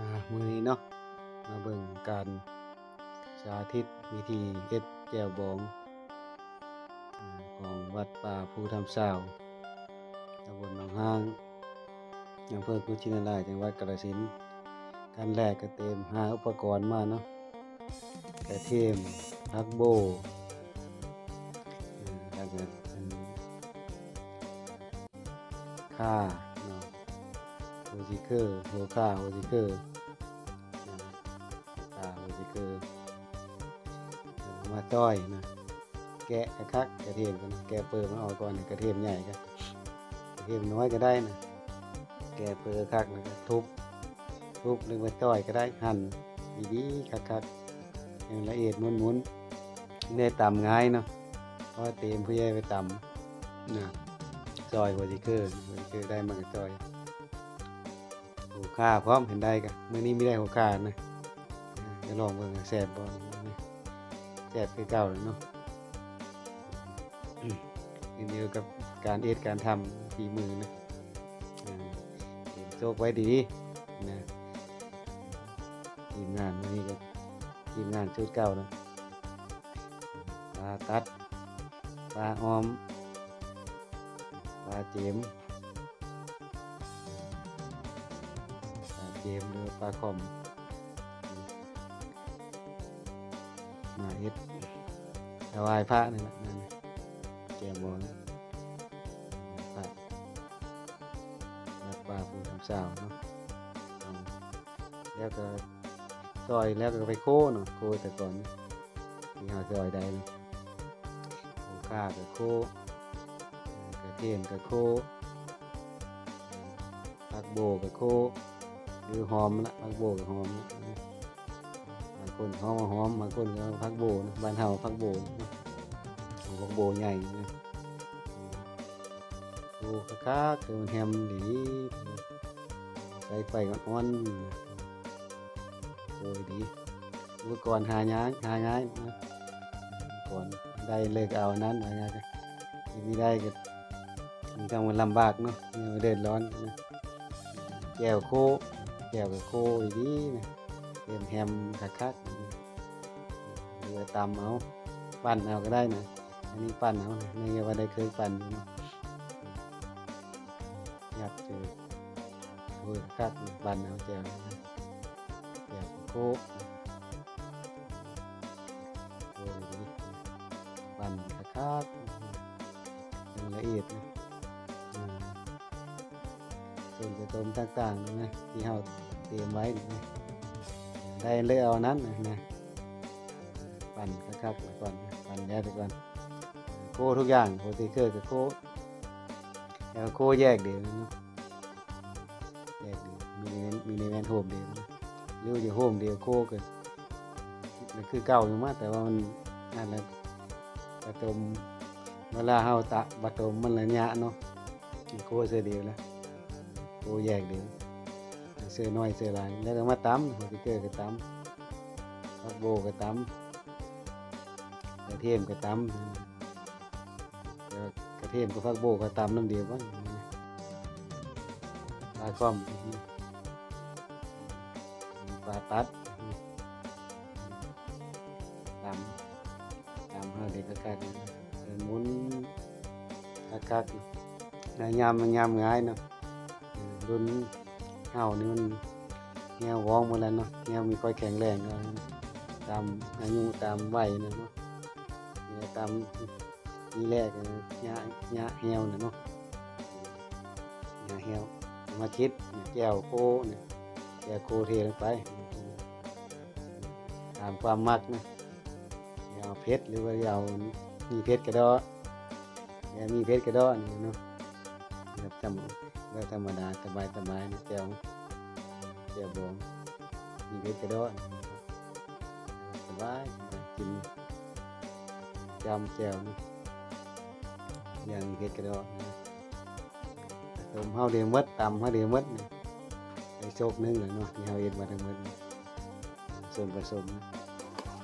อ่ามื้อนี้เนาะมาเบิ่งการสาธิตวิธีเฮ็ดแจ่วบองอ่าของวัดป่าภูธรรมสาวตำบลหนองห้างอำเภอกุชินารายจังหวัดกาฬสินธุ์ขั้นแรกก็เตรียมหาอุปกรณ์มาเนาะกระเทียมผักโบแล้วก็อันข่าเนาะ โฮจิเคอร์โฮคาโฮจิเคอร์โฮคาโฮจิเคอร์มาต้อยนะแกะกระคักกระเทียมกันแกะเปลือกมันออกก่อนนะกระเทียมใหญ่ก็กระเทียมน้อยก็ได้นะแกะเปลือกคักแล้วก็ทุบทุบหรือว่าต้อยก็ได้หั่นดีๆคักๆให้ละเอียดม้วนๆได้ตำง่ายเนาะเพราะเตรียมผู้ใหญ่ไปต่ำนะซอยโฮจิเคอร์โฮจิเคอร์ได้มากระจอย หูค่าพร้อมเห็นได้กะมื้อนี้ไม่ได้หูค่านะจะลองเบิ่งแซ่บบ่นะแซ่บคือเก่าแล้วเนาะเดียวกับการเอ็ดการทำฝีมือนะเก็บโชคไว้ดีนะทีมงานมื้อนี้ก็ทีมงานชุดเก่านะปลาตัดปลาออมปลาเจม เจมหรือปลาคอมมาเอ็ดถวายพระนี่แหละนั่นน่ะแกมบอลพระวัดป่าภูทำสาวเนาะแล้วก็ซอยแล้วก็ไปโค้เนาะโค้แต่ก่อนที่หาซอยได้เลยโค้ข้ากับโค้กระเทียมกับโค้ผักโบกับโค้ คือหอมละพักโบกับหอมละบางคนหอมหอมบางคนก็พักโบนะบ้านเฮาพักโบนะของพักโบใหญ่นะโอ้คักๆคือมันแฮมดีใส่ไฟอ่อนโอ้ยดีอุปกรณ์หายากหาง่ายนะก่อนได้เลิกเอานั้นมาง่ายกันไม่ได้ก็มันต้องมันลำบากเนาะเดือดร้อนนะแก้วโค แก้วกับโคอีดีนะเตรียมแฮมคักๆเรือว่าตำเอาปั่นเอาก็ได้นะอันนี้ปั่นเอานะไม่เคยว่าได้เคยปั่นอยู่เนาะยัดเจอโอ้ยคักปั่นเอาแก้วแก้วกับโค ส่วนผสมต่างๆนะ ที่เราเตรียมไว้นะได้เลยเอานั้นนะปั่นคักๆไว้ก่อนนปั่นแล้วไปก่อนโคทุกอย่างโคติเคอร์กับโคแล้วโคแยกเดียวนะเนาะแยกเดียวมีในมีในแวนโฮมเดียวนะหรือว่าจะโฮมเดียวโคกันมันคือเก่าอยู่มากแต่ว่ามันนั่นแหละผสมเวลาเฮาตะผสมมันละยะเนาะโคเสียเดียวแล้ว โอ้แยกเดียวเสื้อน้อยเสื้อหลายแล้วก็มาตำหัวสติกเกอร์ก็ตำพักโบก็ตำกระเทียมก็ตำแล้วกระเทียมกับพักโบก็ตำน้ำเดียวบ้างปลาคอมปลาตัดตำตำให้เด็กกักๆหมุนกักๆนะยำมันยำง่ายเนาะ รุ่นเฮานี่มันแนวว้องหมดแล้วเนาะแนวมีค่อยแข็งแรงก็ตามอายุตามวัยนะเนาะตามนี่แรกนะยะยะเฮวนะเนาะยะเฮวมาคิดแก้วโคเนี่ยแก้วโคเทลงไปตามความมักนะยาวเพชรหรือว่ายาวมีเพชรกระดออย่มีเพชรกระดอนี่เนาะแบ บจำก็ธรรมดาสบายสบายนะเจียวเจียบองมีเพชรกระโดดสบายกินจำเจียวนะอย่างเพชรกระโดดนะผสมเฮาเดียมวหมดตำเฮาเดียมวหมดนะไปโชคนึงเลยเนาะที่เฮาเอ็ดมาทั้งหมดนะส่วนผสม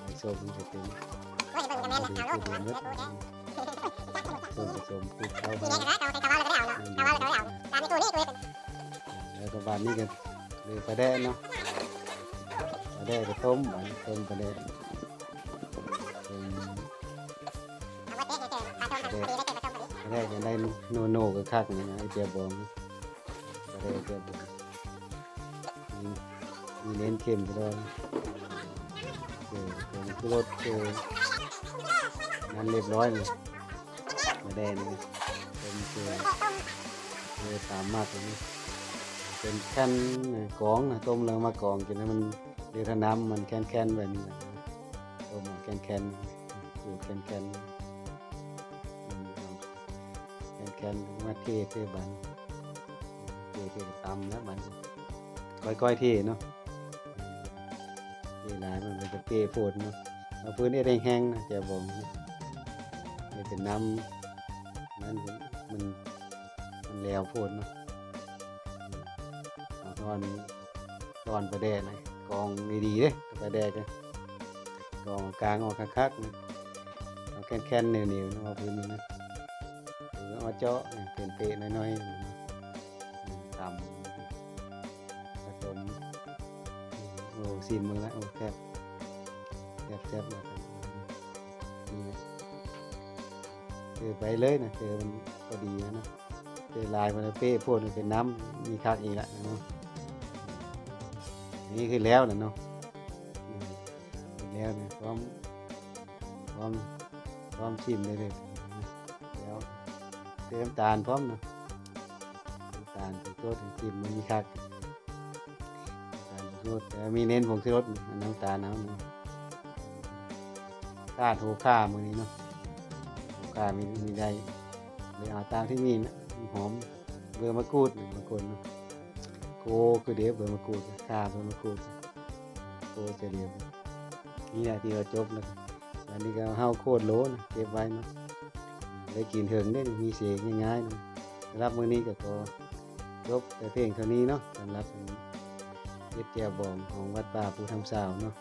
ไปโชคมันจะเป็นส่ว นผสมคลุกเข้ามาแล้วก็บานนี้กันเลยประแดะเนาะปลาแดกก็ต้มบัดนี้ต้มปลาแดกต้มปลาแดกปลาแดกจะได้โนโนก็คักนี่นะไอเจียบองปลาแดกเจียบองมีเน้นเค็มไปด้วยเออผมคือรสเออนั่นเรียบร้อยเลย ปลาแดกนี่ต้มเกลือเกลือตามมากเลยนี่เป็นแค่นกองนะต้มแล้วมากองจนให้มันเดือดน้ำมันแค่นแคนๆแบบนี้นะต้มแค่นแคนๆอยู่แค่นแคนๆแค่นแคนๆมาเทเทบันเทเทตำนะมันก้อยๆเทเนาะเทหลายมันก็จะเปรี้ยวโพดเนาะเอาพื้นนี่แห้งๆนะจะบอกนี่เป็นน้ำ นั่นมันมันแล้วโพดเนาะตอนตอนประแดดนะกองดีๆเด้ประแดดนะกองกลางออกคักๆนะเอาแค่นๆเหนียวๆนะเอาพื้นนี้นะหรือเอาเจาะนะเป็นเปะน้อยๆนะอืมตำผสมอืมโอ้ซิมมึงแล้วโอ้แซ่บแซ่บแซ่บนะนี่นะ เจอไปเลยนะเจอมันพอดีนะนะเจอลายมันเป้พ่นเป็นน้ำมีคักอีกแล้วเนาะนี่คือแล้วนะเนาะแล้วเนี่ยพร้อมพร้อมพร้อมชิมเลยเลยแล้วเติมตาลพร้อมเนาะตาลเป็นตัวถึงชิมมันมีคักตาลเป็นตัวแต่มีเน้นผงชูรสน้ำตาลเอาเนาะข้าโทข้ามือนี้เนาะ โทข้ามีมีได้เลยเอาตามที่มีนะหอมเบอร์มะกรูดบางคนโคคือเดียวเบอร์มะกรูดข่าเบอร์มะกรูดโคจะเดียวนี่แหละที่เราจบแล้วอันนี้ก็เฮาโคตรโลนะเก็บไว้เนาะได้กินเถิงได้มีเสียงง่ายๆนะสำหรับมื้อนี้ก็พอจบแต่เพียงเท่านี้เนาะสำหรับเฮ็ดแจ่วบองของวัดป่าภูธรรมสาวเนาะ